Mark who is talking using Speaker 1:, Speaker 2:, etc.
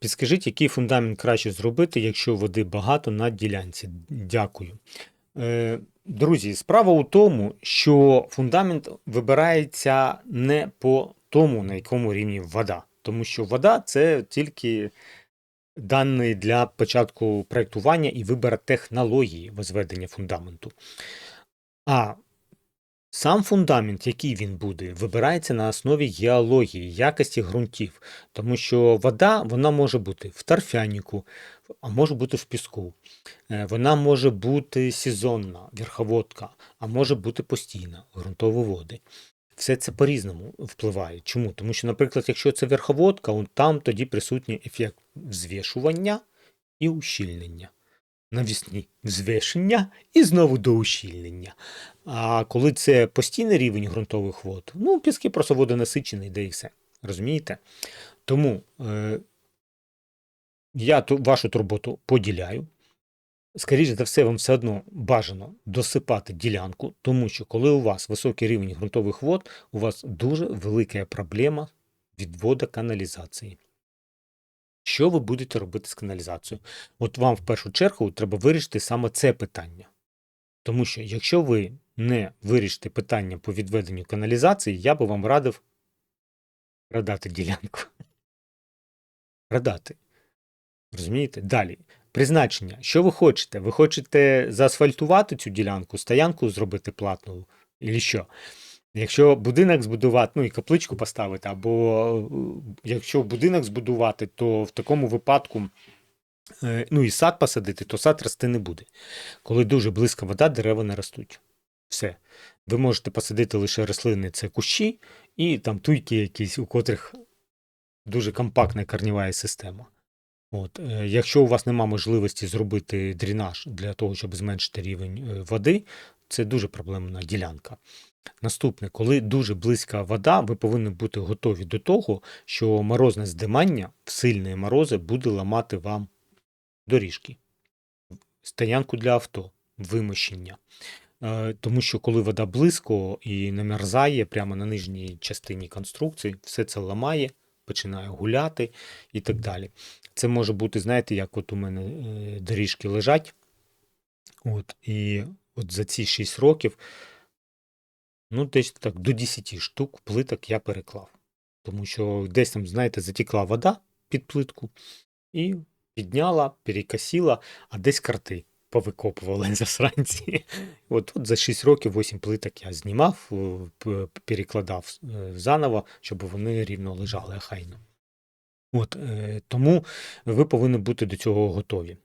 Speaker 1: Підскажіть, який фундамент краще зробити, якщо води багато на ділянці? Дякую. Е, Друзі, справа у тому, що фундамент вибирається не по тому, на якому рівні вода. Тому що вода це тільки дані для початку проєктування і вибору технології возведення фундаменту. А сам фундамент, який він буде, вибирається на основі геології, якості ґрунтів. Тому що вода вона може бути в торфянику, а може бути в піску. Е, Вона може бути сезонна, верховодка, а може бути постійна, ґрунтові води. Все це по-різному впливає. Чому? Тому що, наприклад, якщо це верховодка, там тоді присутній ефект взвішування і ущільнення. Навісні взвешення і знову до ущільнення. А коли це постійний рівень ґрунтових вод, ну, піски просто водонасичені, де і все. Розумієте? Тому е, я ту, вашу турботу поділяю. Скоріше за все, вам все одно бажано досипати ділянку, тому що коли у вас високий рівень ґрунтових вод, у вас дуже велика проблема відводу каналізації. Що ви будете робити з каналізацією? От вам в першу чергу треба вирішити саме це питання. Тому що якщо ви не вирішите питання по відведенню каналізації, я би вам радив продати ділянку. Продати. Розумієте? Далі. Призначення. Що ви хочете? Ви хочете заасфальтувати цю ділянку, стоянку зробити платну, і що? Якщо будинок збудувати, ну і капличку поставити, або е, якщо будинок збудувати, то в такому випадку, е, ну і сад посадити, то сад рости не буде. Коли дуже близька вода, дерева не ростуть. Все. Ви можете посадити лише рослини, це кущі, і там туйки якісь, у котрих дуже компактна корнєва система. От, е, якщо у вас нема можливості зробити дренаж для того, щоб зменшити рівень води, це дуже проблемна ділянка. Наступне, коли дуже близька вода, ви повинні бути готові до того, що морозне здимання в сильні морози буде ламати вам доріжки, стоянку для авто, вимощення. Е, Тому що коли вода близько і намерзає прямо на нижній частині конструкції, все це ламає, починає гуляти і так далі. Це може бути, знаєте, як от у мене е, доріжки лежать. От, і от за ці 6 років, ну, десь так до 10 штук плиток я переклав. Тому що десь там, знаєте, затікла вода під плитку і підняла, перекосила, а десь карти повикопували засранці. От, от за 6 років 8 плиток я знімав, е, перекладав е, заново, щоб вони рівно лежали, ахайно. От, е, тому ви повинні бути до цього готові.